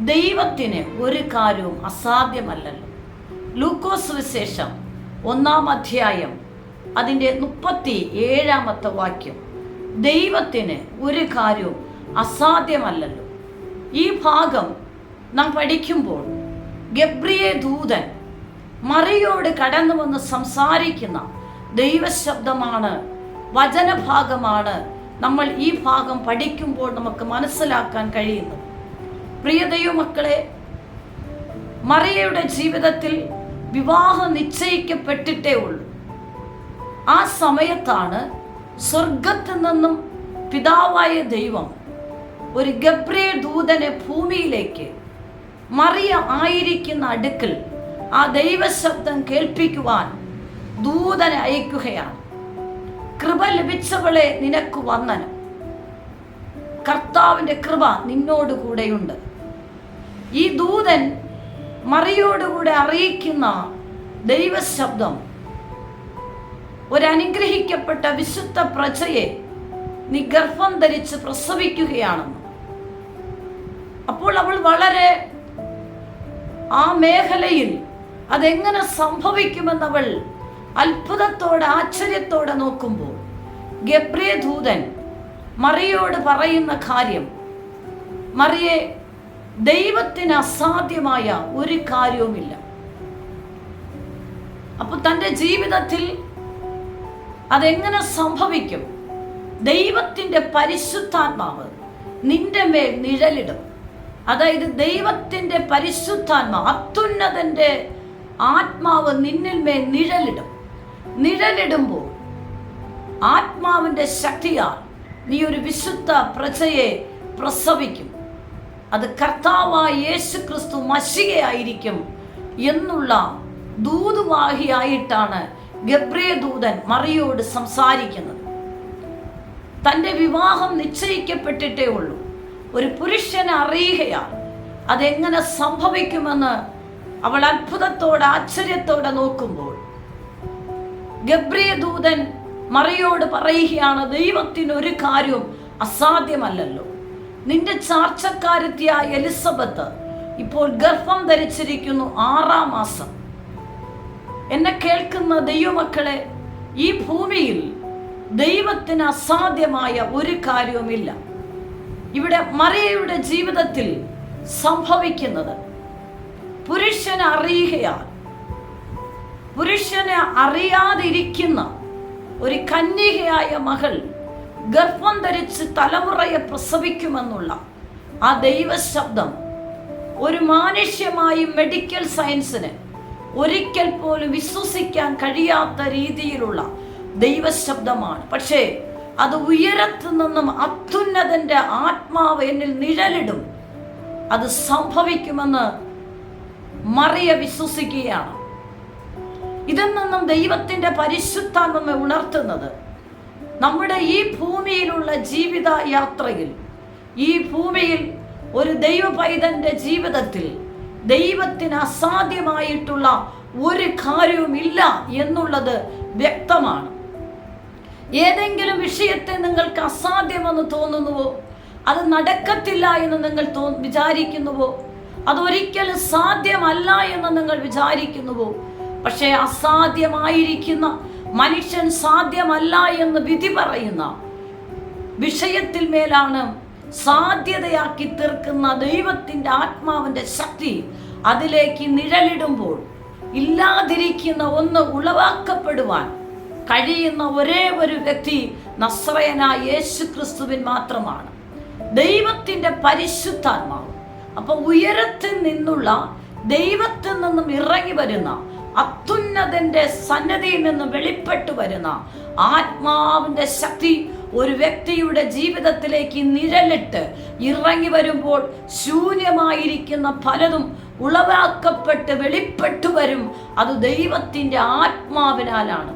ദൈവത്തിന് ഒരു കാര്യവും അസാധ്യമല്ലല്ലോ. ലൂക്കോസ് വിശേഷം ഒന്നാം അധ്യായം അതിന്റെ മുപ്പത്തി ഏഴാമത്തെ വാക്യം. ദൈവത്തിന് ഒരു കാര്യവും അസാധ്യമല്ലല്ലോ. ഈ ഭാഗം നാം പഠിക്കുമ്പോൾ ഗബ്രിയെ ദൂതൻ മറിയോട് കടന്നു വന്ന് സംസാരിക്കുന്ന ദൈവശബ്ദമാണ് വചനഭാഗമാണ് നമ്മൾ ഈ ഭാഗം പഠിക്കുമ്പോൾ നമുക്ക് മനസ്സിലാക്കാൻ കഴിയുന്നത്. പ്രിയ ദൈവമക്കളെ മറിയയുടെ ജീവിതത്തിൽ വിവാഹം നിശ്ചയിക്കപ്പെട്ടിട്ടേ ഉള്ളൂ. ആ സമയത്താണ് സ്വർഗത്തിൽ നിന്നും പിതാവായ ദൈവം ഒരു ഗബ്രിയ ദൂതനെ ഭൂമിയിലേക്ക് മറിയ ആയിരിക്കുന്ന അടുക്കൽ ആ ദൈവശബ്ദം കേൾപ്പിക്കുവാൻ ദൂതനെ അയക്കുകയാണ്. കൃപ ലഭിച്ചവളെ നിനക്ക് വന്ദനം. കർത്താവിന്റെ കൃപ നിന്നോടുകൂടെയുണ്ട്. ഈ ദൂതൻ മറിയോടുകൂടെ അറിയിക്കുന്ന ദൈവശബ്ദം ഒരനുഗ്രഹിക്കപ്പെട്ട വിശുദ്ധ പ്രജയെ നീ ഗർഭം ധരിച്ച് പ്രസവിക്കുകയാണെന്ന്. അപ്പോൾ അവൾ വളരെ ആ മേഖലയിൽ അതെങ്ങനെ സംഭവിക്കുമെന്നവൾ അത്ഭുതത്തോടെ ആശ്ചര്യത്തോടെ നോക്കുമ്പോൾ ഗബ്രിയ ദൂതൻ മറിയോട് പറയുന്ന കാര്യം മറിയെ ദൈവത്തിന് അസാധ്യമായ ഒരു കാര്യവുമില്ല. അപ്പൊ തന്റെ ജീവിതത്തിൽ അതെങ്ങനെ സംഭവിക്കും? ദൈവത്തിന്റെ പരിശുദ്ധാത്മാവ് നിന്റെ മേൽ നിഴലിടും. അതായത് ദൈവത്തിന്റെ പരിശുദ്ധാത്മാവ് അത്യുന്നതന്റെ ആത്മാവ് നിന്നിൽ മേൽ നിഴലിടും. നിഴലിടുമ്പോൾ ആത്മാവിന്റെ ശക്തിയാൽ നീ ഒരു വിശുദ്ധ പ്രജയെ പ്രസവിക്കും. അത് കർത്താവായ യേശു ക്രിസ്തു മഷികയായിരിക്കും എന്നുള്ള ദൂതുവാഹിയായിട്ടാണ് ഗബ്രേ ദൂതൻ മറിയോട് സംസാരിക്കുന്നത്. തന്റെ വിവാഹം നിശ്ചയിക്കപ്പെട്ടിട്ടേ ഉള്ളൂ. ഒരു പുരുഷനെ അറിയുകയാണ്. അതെങ്ങനെ സംഭവിക്കുമെന്ന് അവൾ അത്ഭുതത്തോടെ ആശ്ചര്യത്തോടെ നോക്കുമ്പോൾ ഗബ്രിയ ദൂതൻ മറിയോട് പറയുകയാണ് ദൈവത്തിന് ഒരു കാര്യവും അസാധ്യമല്ലല്ലോ. നിന്റെ ചാർച്ചക്കാരത്തിയായ എലിസബത്ത് ഇപ്പോൾ ഗർഭം ധരിച്ചിരിക്കുന്നു ആറാം മാസം. എന്നെ കേൾക്കുന്ന ദൈവമക്കളെ ഈ ഭൂമിയിൽ ദൈവത്തിന് അസാധ്യമായ ഒരു കാര്യവുമില്ല. ഇവിടെ മറിയയുടെ ജീവിതത്തിൽ സംഭവിക്കുന്നത് പുരുഷനെ അറിയുകയാണ് പുരുഷനെ അറിയാതിരിക്കുന്ന ഒരു കന്യകയായ മകൾ ഗർഭം ധരിച്ച് തലമുറയെ പ്രസവിക്കുമെന്നുള്ള ആ ദൈവശബ്ദം ഒരു മാനുഷ്യമായി മെഡിക്കൽ സയൻസിന് ഒരിക്കൽ പോലും വിശ്വസിക്കാൻ കഴിയാത്ത രീതിയിലുള്ള ദൈവശബ്ദമാണ്. പക്ഷേ അത് ഉയരത്തു നിന്നും അത്യുന്നതന്റെ ആത്മാവ് എന്നിൽ നിഴലിടും. അത് സംഭവിക്കുമെന്ന് മറിയ വിശ്വസിക്കുകയാണ്. ഇതിൽ നിന്നും ദൈവത്തിന്റെ പരിശുദ്ധാത്മ ഉണർത്തുന്നത് നമ്മുടെ ഈ ഭൂമിയിലുള്ള ജീവിത യാത്രയിൽ ഈ ഭൂമിയിൽ ഒരു ദൈവ പൈതന്റെ ജീവിതത്തിൽ ദൈവത്തിന് അസാധ്യമായിട്ടുള്ള ഒരു കാര്യവുമില്ല എന്നുള്ളത് വ്യക്തമാണ്. ഏതെങ്കിലും വിഷയത്തെ നിങ്ങൾക്ക് അസാധ്യമെന്ന് തോന്നുന്നുവോ? അത് നടക്കത്തില്ല എന്ന് നിങ്ങൾ തോ വിചാരിക്കുന്നുവോ? അതൊരിക്കലും സാധ്യമല്ല എന്ന് നിങ്ങൾ വിചാരിക്കുന്നുവോ? പക്ഷേ അസാധ്യമായിരിക്കുന്ന മനുഷ്യൻ സാധ്യമല്ല എന്ന് വിധി പറയുന്ന വിഷയത്തിൽ മേലാണ് സാധ്യതയാക്കി തീർക്കുന്ന ദൈവത്തിന്റെ ആത്മാവിന്റെ ശക്തി അതിലേക്ക് നിഴലിടുമ്പോൾ ഇല്ലാതിരിക്കുന്ന ഒന്ന് ഉളവാക്കപ്പെടുവാൻ കഴിയുന്ന ഒരേ ഒരു വ്യക്തി നസ്രയനായ യേശു ക്രിസ്തുവിൻ മാത്രമാണ്. ദൈവത്തിന്റെ പരിശുദ്ധാത്മാവ്. അപ്പം ഉയരത്തിൽ നിന്നുള്ള ദൈവത്തിൽ നിന്നും ഇറങ്ങി വരുന്ന അത്യുന്നതന്റെ സന്നദ്ധയിൽ നിന്ന് വെളിപ്പെട്ടു വരുന്ന ആത്മാവിന്റെ ശക്തി ഒരു വ്യക്തിയുടെ ജീവിതത്തിലേക്ക് നിഴലിട്ട് ഇറങ്ങി വരുമ്പോൾ ശൂന്യമായിരിക്കുന്ന പലതും ഉളവാക്കപ്പെട്ട് വെളിപ്പെട്ടു വരും. അത് ദൈവത്തിന്റെ ആത്മാവിനാലാണ്.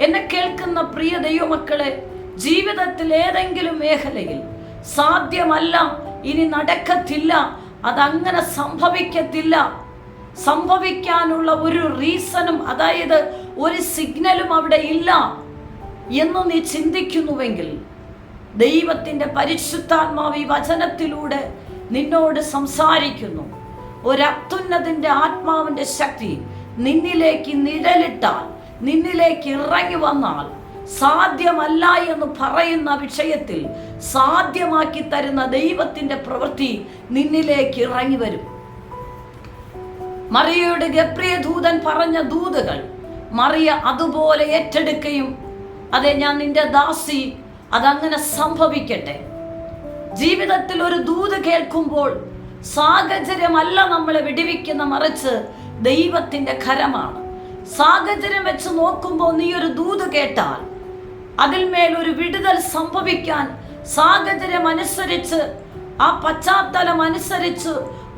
എന്നെ കേൾക്കുന്ന പ്രിയ ദൈവമക്കളെ ജീവിതത്തിൽ ഏതെങ്കിലും മേഖലയിൽ സാധ്യമല്ല ഇനി നടക്കത്തില്ല അതങ്ങനെ സംഭവിക്കത്തില്ല. സംഭവിക്കാനുള്ള ഒരു റീസണും അതായത് ഒരു സിഗ്നലും അവിടെ ഇല്ല എന്ന് നീ ചിന്തിക്കുന്നുവെങ്കിൽ ദൈവത്തിന്റെ പരിശുദ്ധാത്മാവി വചനത്തിലൂടെ നിന്നോട് സംസാരിക്കുന്നു. ഒരത്യുന്നതിന്റെ ആത്മാവിന്റെ ശക്തി നിന്നിലേക്ക് നിഴലിട്ടാൽ നിന്നിലേക്ക് ഇറങ്ങി വന്നാൽ സാധ്യമല്ല എന്ന് പറയുന്ന വിഷയത്തിൽ സാധ്യമാക്കി തരുന്ന ദൈവത്തിന്റെ പ്രവൃത്തി നിന്നിലേക്ക് ഇറങ്ങി വരും. മറിയയുടെ ഗപ്രിയ ദൂതൻ പറഞ്ഞ ദൂതുകൾ മറിയ അതുപോലെ ഏറ്റെടുക്കുകയും അതെ ഞാൻ നിന്റെ ദാസി അതങ്ങനെ സംഭവിക്കട്ടെ. ജീവിതത്തിൽ ഒരു ദൂത് കേൾക്കുമ്പോൾ സാഹചര്യമല്ല നമ്മളെ വിടിവിക്കുന്ന മറിച്ച് ദൈവത്തിന്റെ കരമാണ് സാഹചര്യം വെച്ച് നോക്കുമ്പോൾ നീ ഒരു ദൂത് കേട്ടാൽ അതിന്മേൽ ഒരു വിടുതൽ സംഭവിക്കാൻ സാഹചര്യം അനുസരിച്ച് ആ പശ്ചാത്തലം അനുസരിച്ച്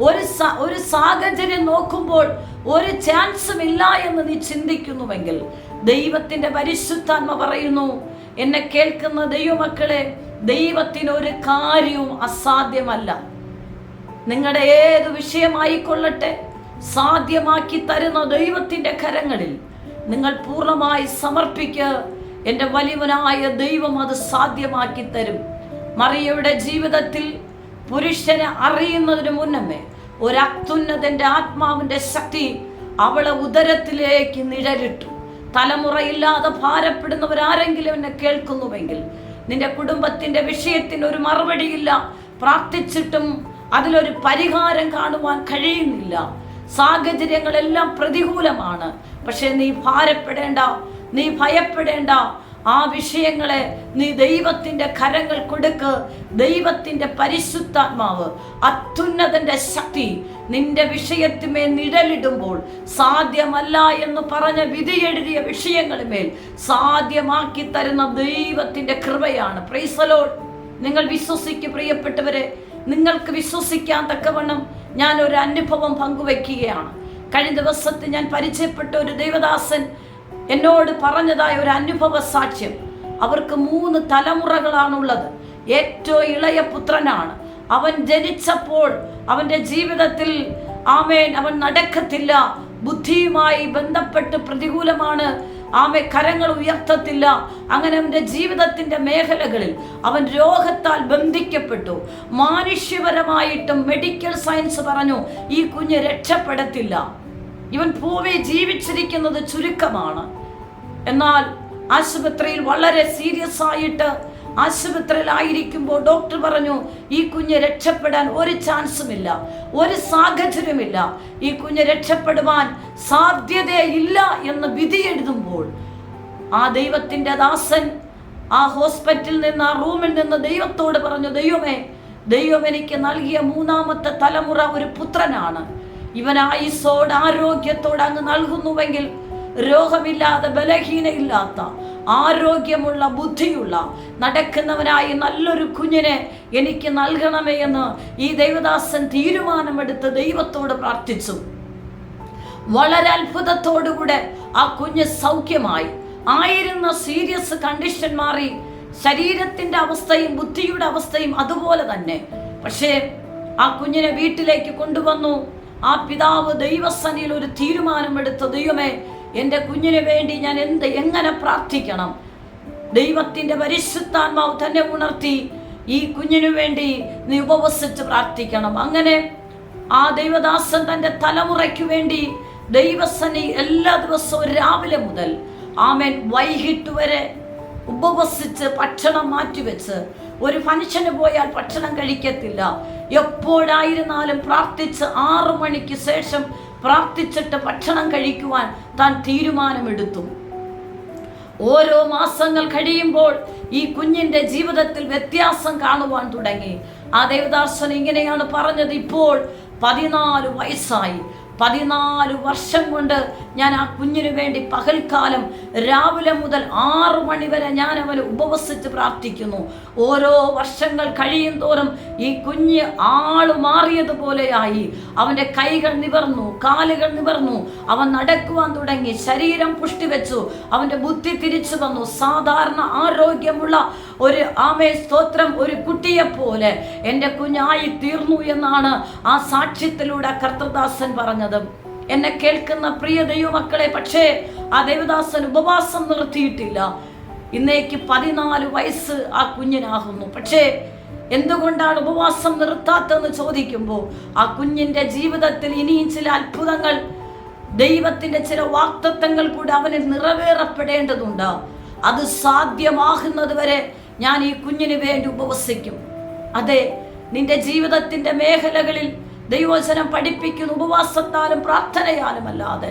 ഒരു ഒരു സാഹചര്യം നോക്കുമ്പോൾ ഒരു ചാൻസും ഇല്ല എന്ന് നീ ചിന്തിക്കുന്നുവെങ്കിൽ ദൈവത്തിന്റെ പരിശുദ്ധാത്മ പറയുന്നു എന്നെ കേൾക്കുന്ന ദൈവമക്കളെ ദൈവത്തിന് ഒരു കാര്യവും അസാധ്യമല്ല. നിങ്ങളുടെ ഏത് വിഷയമായിക്കൊള്ളട്ടെ സാധ്യമാക്കി തരുന്ന ദൈവത്തിന്റെ കരങ്ങളിൽ നിങ്ങൾ പൂർണമായി സമർപ്പിക്ക എന്റെ വലിയവനായ ദൈവം അത് സാധ്യമാക്കി തരും. മറിയയുടെ ജീവിതത്തിൽ പുരുഷനെ അറിയുന്നതിന് മുന്നമേ ഒരു അത്യുന്നതന്റെ ആത്മാവിന്റെ ശക്തി അവളെ ഉദരത്തിലേക്ക് നിഴലിട്ടു. തലമുറയില്ലാതെ ഭാരപ്പെടുന്നവരാരെങ്കിലും എന്നെ കേൾക്കുന്നുവെങ്കിൽ നിന്റെ കുടുംബത്തിന്റെ വിഷയത്തിന് ഒരു മറുപടിയില്ല. പ്രാർത്ഥിച്ചിട്ടും അതിലൊരു പരിഹാരം കാണുവാൻ കഴിയുന്നില്ല. സാഹചര്യങ്ങളെല്ലാം പ്രതികൂലമാണ്. പക്ഷെ നീ ഭാരപ്പെടേണ്ട നീ ഭയപ്പെടേണ്ട. ആ വിഷയങ്ങളെ നീ ദൈവത്തിന്റെ കരങ്ങൾ കൊടുക്ക്. ദൈവത്തിന്റെ പരിശുദ്ധാത്മാവ് അത്യുന്നതന്റെ ശക്തി നിന്റെ വിഷയത്തിമേ നിഴലിടുമ്പോൾ സാധ്യമല്ല എന്ന് പറഞ്ഞ വിധി എഴുതിയ വിഷയങ്ങളുമേൽ സാധ്യമാക്കി തരുന്ന ദൈവത്തിന്റെ കൃപയാണ്. പ്രൈസലോൾ നിങ്ങൾ വിശ്വസിക്ക് പ്രിയപ്പെട്ടവരെ. നിങ്ങൾക്ക് വിശ്വസിക്കാൻ തക്കവണ്ണം ഞാൻ ഒരു അനുഭവം പങ്കുവെക്കുകയാണ് കഴിഞ്ഞ ദിവസത്തെ ഞാൻ പരിചയപ്പെട്ട ഒരു ദൈവദാസൻ എന്നോട് പറഞ്ഞതായ ഒരു അനുഭവ സാക്ഷ്യം. അവർക്ക് മൂന്ന് തലമുറകളാണുള്ളത്. ഏറ്റവും ഇളയ പുത്രനാണ്. അവൻ ജനിച്ചപ്പോൾ അവന്റെ ജീവിതത്തിൽ ആമേൻ അവൻ നടക്കത്തില്ല. ബുദ്ധിയുമായി ബന്ധപ്പെട്ട് പ്രതികൂലമാണ്. ആമെ കരങ്ങൾ ഉയർത്തത്തില്ല. അങ്ങനെ അവന്റെ ജീവിതത്തിന്റെ മേഖലകളിൽ അവൻ രോഗത്താൽ ബന്ധിക്കപ്പെട്ടു. മാനുഷ്യപരമായിട്ടും മെഡിക്കൽ സയൻസ് പറഞ്ഞു ഈ കുഞ്ഞ് രക്ഷപ്പെടത്തില്ല. ഇവൻ പൂവെ ജീവിച്ചിരിക്കുന്നത് ചുരുക്കമാണ്. എന്നാൽ ആശുപത്രിയിൽ വളരെ സീരിയസ് ആയിട്ട് ആശുപത്രിയിലായിരിക്കുമ്പോൾ ഡോക്ടർ പറഞ്ഞു ഈ കുഞ്ഞ് രക്ഷപ്പെടാൻ ഒരു ചാൻസും ഇല്ല ഒരു സാഹചര്യമില്ല. ഈ കുഞ്ഞ് രക്ഷപ്പെടുവാൻ സാധ്യതയില്ല എന്ന് വിധി എഴുതുമ്പോൾ ആ ദൈവത്തിന്റെ ദാസൻ ആ ഹോസ്പിറ്റലിൽ നിന്ന് ആ റൂമിൽ നിന്ന് ദൈവത്തോട് പറഞ്ഞു ദൈവമേ ദൈവം എനിക്ക് നൽകിയ മൂന്നാമത്തെ തലമുറ ഒരു പുത്രനാണ്. ഇവൻ ആയുസോട് ആരോഗ്യത്തോട് അങ്ങ് നൽകുന്നുവെങ്കിൽ രോഗമില്ലാതെ ബലഹീനയില്ലാത്ത ആരോഗ്യമുള്ള ബുദ്ധിയുള്ള നടക്കുന്നവനായി നല്ലൊരു കുഞ്ഞിനെ എനിക്ക് നൽകണമേ എന്ന് ഈ ദൈവദാസൻ തീരുമാനമെടുത്ത് ദൈവത്തോട് പ്രാർത്ഥിച്ചു. വളരെ അത്ഭുതത്തോടുകൂടെ ആ കുഞ്ഞ് സൗഖ്യമായി ആയിരുന്ന സീരിയസ് കണ്ടീഷൻ മാറി ശരീരത്തിന്റെ അവസ്ഥയും ബുദ്ധിയുടെ അവസ്ഥയും അതുപോലെ തന്നെ. പക്ഷേ ആ കുഞ്ഞിനെ വീട്ടിലേക്ക് കൊണ്ടുവന്നു. ആ പിതാവ് ദൈവസനിയിൽ ഒരു തീരുമാനമെടുത്ത ദൈവമേ എന്റെ കുഞ്ഞിന് വേണ്ടി ഞാൻ എന്ത് എങ്ങനെ പ്രാർത്ഥിക്കണം? ദൈവത്തിന്റെ പരിശുദ്ധാത്മാവ് തന്നെ ഉണർത്തി ഈ കുഞ്ഞിനു വേണ്ടി നീ ഉപവസിച്ച് പ്രാർത്ഥിക്കണം. അങ്ങനെ ആ ദൈവദാസൻ തന്റെ തലമുറയ്ക്ക് വേണ്ടി ദൈവസനി എല്ലാ ദിവസവും രാവിലെ മുതൽ ആമേൻ വൈകിട്ട് വരെ ഉപവസിച്ച് ഭക്ഷണം മാറ്റിവെച്ച് ഒരു മനുഷ്യന് പോയാൽ ഭക്ഷണം കഴിക്കത്തില്ല. എപ്പോഴായിരുന്നാലും പ്രാർത്ഥിച്ച് ആറു മണിക്ക് ശേഷം പ്രാർത്ഥിച്ചിട്ട് ഭക്ഷണം കഴിക്കുവാൻ താൻ തീരുമാനമെടുത്തു. ഓരോ മാസങ്ങൾ കഴിയുമ്പോൾ ഈ കുഞ്ഞിന്റെ ജീവിതത്തിൽ വ്യത്യാസം കാണുവാൻ തുടങ്ങി. ആ ദേവദാസൻ ഇങ്ങനെയാണ് പറഞ്ഞത് ഇപ്പോൾ പതിനാല് വയസ്സായി. പതിനാല് വർഷം കൊണ്ട് ഞാൻ ആ കുഞ്ഞിനു വേണ്ടി പകൽക്കാലം രാവിലെ മുതൽ ആറു മണി വരെ ഞാൻ അവനെ ഉപവസിച്ച് പ്രാർത്ഥിക്കുന്നു. ഓരോ വർഷങ്ങൾ കഴിയും തോറും ഈ കുഞ്ഞ് ആൾ മാറിയതുപോലെയായി. അവന്റെ കൈകൾ നിവർന്നു കാലുകൾ നിവർന്നു. അവൻ നടക്കുവാൻ തുടങ്ങി ശരീരം പുഷ്ടിവെച്ചു. അവന്റെ ബുദ്ധി തിരിച്ചു വന്നു. സാധാരണ ആരോഗ്യമുള്ള ഒരു ആമേ സ്തോത്രം ഒരു കുട്ടിയെ പോലെ എന്റെ കുഞ്ഞായി തീർന്നു എന്നാണ് ആ സാക്ഷ്യത്തിലൂടെ കർത്തദാസൻ പറഞ്ഞത്. എന്നെ കേൾക്കുന്ന പ്രിയ ദൈവമക്കളെ പക്ഷേ ആ ദേവദാസൻ ഉപവാസം നിർത്തിയിട്ടില്ല. ഇന്നേക്ക് പതിനാല് വയസ്സ് ആ കുഞ്ഞിനാകുന്നു. പക്ഷേ എന്തുകൊണ്ടാണ് ഉപവാസം നിർത്താത്തതെന്ന് ചോദിക്കുമ്പോൾ ആ കുഞ്ഞിന്റെ ജീവിതത്തിൽ ഇനിയും ചില അത്ഭുതങ്ങൾ ദൈവത്തിന്റെ ചില വാക്തത്വങ്ങൾ കൂടെ അവന് നിറവേറപ്പെടേണ്ടതുണ്ട്. അത് സാധ്യമാകുന്നത് വരെ ഞാൻ ഈ കുഞ്ഞിന് വേണ്ടി ഉപവസിക്കും. അതെ നിന്റെ ജീവിതത്തിന്റെ മേഖലകളിൽ ദൈവവചനം പഠിപ്പിക്കുന്നു ഉപവാസത്താലും പ്രാർത്ഥനയാലും അല്ലാതെ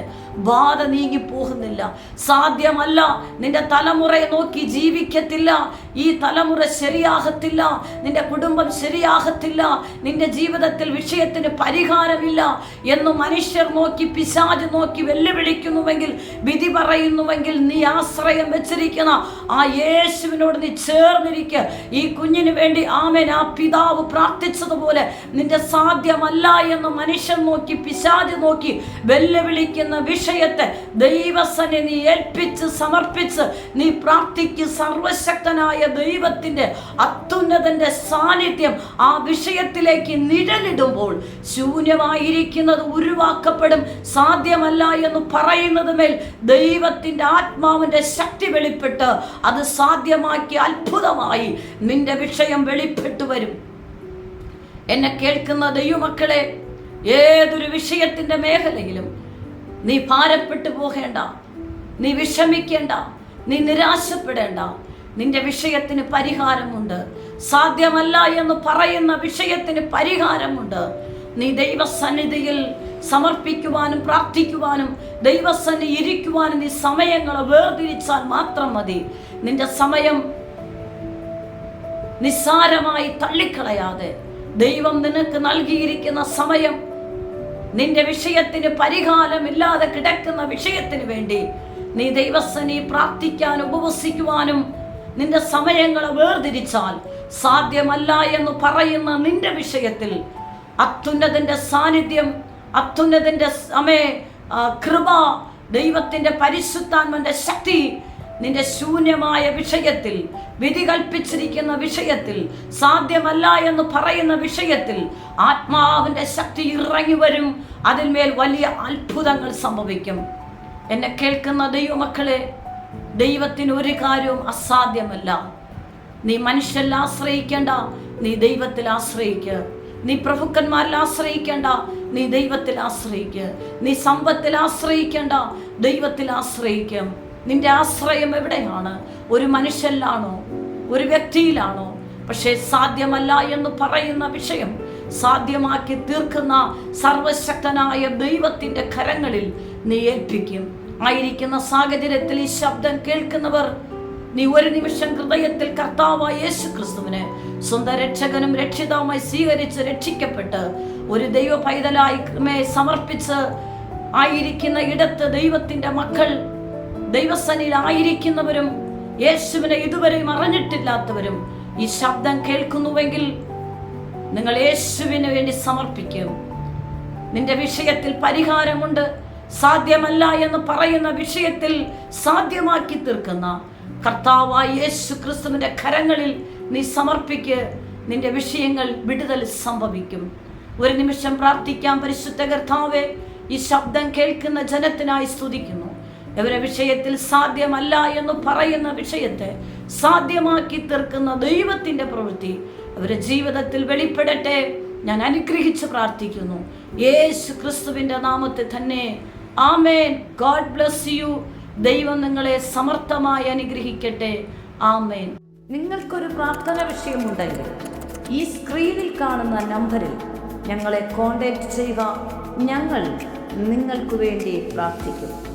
ബാധ നീങ്ങി പോകുന്നില്ല. സാധ്യമല്ല നിന്റെ തലമുറയെ നോക്കി ജീവിക്കത്തില്ല. ഈ തലമുറ ശരിയാകത്തില്ല. നിന്റെ കുടുംബം ശരിയാകത്തില്ല. നിന്റെ ജീവിതത്തിൽ വിഷയത്തിന് പരിഹാരമില്ല എന്ന് മനുഷ്യർ നോക്കി പിശാജ് നോക്കി വെല്ലുവിളിക്കുന്നുവെങ്കിൽ വിധി പറയുന്നുവെങ്കിൽ നീ ആശ്രയം വെച്ചിരിക്കുന്ന ആ യേശുവിനോട് നീ ചേർന്നിരിക്കുക ഈ കുഞ്ഞിന് വേണ്ടി ആമേൻ. ആ പിതാവ് പ്രാർത്ഥിച്ചതുപോലെ നിന്റെ സാധ്യമല്ല എന്ന് മനുഷ്യൻ നോക്കി പിശാജ് നോക്കി വെല്ലുവിളിക്കുന്ന വിഷയത്തെ ദൈവസനെ നീ ഏൽപ്പിച്ച് സമർപ്പിച്ച് നീ പ്രാർത്ഥിക്ക് സർവശക്തനായ ദൈവത്തിന്റെ അത്യുന്നതന്റെ സാന്നിധ്യം ആ വിഷയത്തിലേക്ക് നിഴലിടുമ്പോൾ ശൂന്യമായിരിക്കുന്നത് ഉരുവാക്കപ്പെടും. സാധ്യമല്ല എന്ന് പറയുന്നത് മേൽ ദൈവത്തിന്റെ ആത്മാവിന്റെ ശക്തി വെളിപ്പെട്ട് അത് സാധ്യമാക്കി അത്ഭുതമായി നിന്റെ വിഷയം വെളിപ്പെട്ടു വരും. എന്നെ കേൾക്കുന്ന ദൈവമക്കളെ ഏതൊരു വിഷയത്തിന്റെ മേഖലയിലും നീ ഭാരപ്പെട്ടു പോകേണ്ട നീ വിഷമിക്കേണ്ട നീ നിരാശപ്പെടേണ്ട. നിന്റെ വിഷയത്തിന് പരിഹാരമുണ്ട്. സാധ്യമല്ല എന്ന് പറയുന്ന വിഷയത്തിന് പരിഹാരമുണ്ട്. നീ ദൈവസന്നിധിയിൽ സമർപ്പിക്കുവാനും പ്രാർത്ഥിക്കുവാനും ദൈവസന്നിധി ഇരിക്കുവാനും നീ സമയങ്ങളെ വേർതിരിച്ചാൽ മാത്രം മതി. നിന്റെ സമയം നിസ്സാരമായി തള്ളിക്കളയാതെ ദൈവം നിനക്ക് നൽകിയിരിക്കുന്ന സമയം നിന്റെ വിഷയത്തിന് പരിഹാരമില്ലാതെ കിടക്കുന്ന വിഷയത്തിന് വേണ്ടി നീ ദൈവസനി പ്രാർത്ഥിക്കാൻ ഉപവസിക്കുവാനും നിന്റെ സമയങ്ങളെ വേർതിരിച്ചാൽ സാധ്യമല്ല എന്ന് പറയുന്ന നിന്റെ വിഷയത്തിൽ അത്യുന്നതിന്റെ സാന്നിധ്യം അത്യുന്നതിന്റെ സമയ കൃപ ദൈവത്തിന്റെ പരിശുദ്ധാത്മന്റെ ശക്തി നിന്റെ ശൂന്യമായ വിഷയത്തിൽ വിധി കൽപ്പിച്ചിരിക്കുന്ന വിഷയത്തിൽ സാധ്യമല്ല എന്ന് പറയുന്ന വിഷയത്തിൽ ആത്മാവിന്റെ ശക്തി ഇറങ്ങി വരും. അതിന്മേൽ വലിയ അത്ഭുതങ്ങൾ സംഭവിക്കും. എന്നെ കേൾക്കുന്ന ദൈവമക്കളെ ദൈവത്തിന് ഒരു കാര്യവും അസാധ്യമല്ല. നീ മനുഷ്യരിൽ ആശ്രയിക്കേണ്ട നീ ദൈവത്തിൽ ആശ്രയിക്കുക നീ പ്രഭുക്കന്മാരിൽ ആശ്രയിക്കേണ്ട നീ ദൈവത്തിൽ ആശ്രയിക്കുക നീ സമ്പത്തിൽ ആശ്രയിക്കേണ്ട ദൈവത്തിൽ ആശ്രയിക്കും. നിന്റെ ആശ്രയം എവിടെയാണ്? ഒരു മനുഷ്യനിലാണോ? ഒരു വ്യക്തിയിലാണോ? പക്ഷേ സാധ്യമല്ല എന്ന് പറയുന്ന വിഷയം സാധ്യമാക്കി തീർക്കുന്ന സർവശക്തനായ ദൈവത്തിന്റെ കരങ്ങളിൽ നീ ഏൽപ്പിക്കും. ആയിരിക്കുന്ന സാഹചര്യത്തിൽ ഈ ശബ്ദം കേൾക്കുന്നവർ നീ ഒരു നിമിഷം ഹൃദയത്തിൽ കർത്താവായ യേശു ക്രിസ്തുവിനെ സ്വന്തം രക്ഷകനും രക്ഷിതാവുമായി സ്വീകരിച്ച് രക്ഷിക്കപ്പെട്ട് ഒരു ദൈവ പൈതലായി സമർപ്പിച്ച് ആയിരിക്കുന്ന ഇടത്ത് ദൈവത്തിന്റെ മക്കൾ ദൈവസനിൽ ആയിരിക്കുന്നവരും യേശുവിനെ ഇതുവരെയും അറിഞ്ഞിട്ടില്ലാത്തവരും ഈ ശബ്ദം കേൾക്കുന്നുവെങ്കിൽ നിങ്ങൾ യേശുവിന് വേണ്ടി സമർപ്പിക്കും. നിന്റെ വിഷയത്തിൽ പരിഹാരമുണ്ട്. സാധ്യമല്ല എന്ന് പറയുന്ന വിഷയത്തിൽ സാധ്യമാക്കി തീർക്കുന്ന കർത്താവായ യേശു ക്രിസ്തുവിന്റെ കരങ്ങളിൽ നീ സമർപ്പിക്ക്. നിന്റെ വിഷയങ്ങൾ വിടുതൽ സംഭവിക്കും. ഒരു നിമിഷം പ്രാർത്ഥിക്കാം. പരിശുദ്ധ കർത്താവെ ഈ ശബ്ദം കേൾക്കുന്ന ജനത്തിനായി സ്തുതിക്കുന്നു. ഇവരെ വിഷയത്തിൽ സാധ്യമല്ല എന്ന് പറയുന്ന വിഷയത്തെ സാധ്യമാക്കി തീർക്കുന്ന ദൈവത്തിന്റെ പ്രവൃത്തി അവരുടെ ജീവിതത്തിൽ വെളിപ്പെടട്ടെ. ഞാൻ അനുഗ്രഹിച്ച് പ്രാർത്ഥിക്കുന്നു. യേശു ക്രിസ്തുവിന്റെ നാമത്തിൽ തന്നെ. ആമേൻ. God bless you. ദൈവം നിങ്ങളെ സമർത്ഥമായി അനുഗ്രഹിക്കട്ടെ. ആമേൻ. നിങ്ങൾക്കൊരു പ്രാർത്ഥന വിഷയമുണ്ടെങ്കിൽ ഈ സ്ക്രീനിൽ കാണുന്ന നമ്പറിൽ ഞങ്ങളെ കോൺടാക്റ്റ് ചെയ്യുക. ഞങ്ങൾ നിങ്ങൾക്ക് വേണ്ടി പ്രാർത്ഥിക്കും.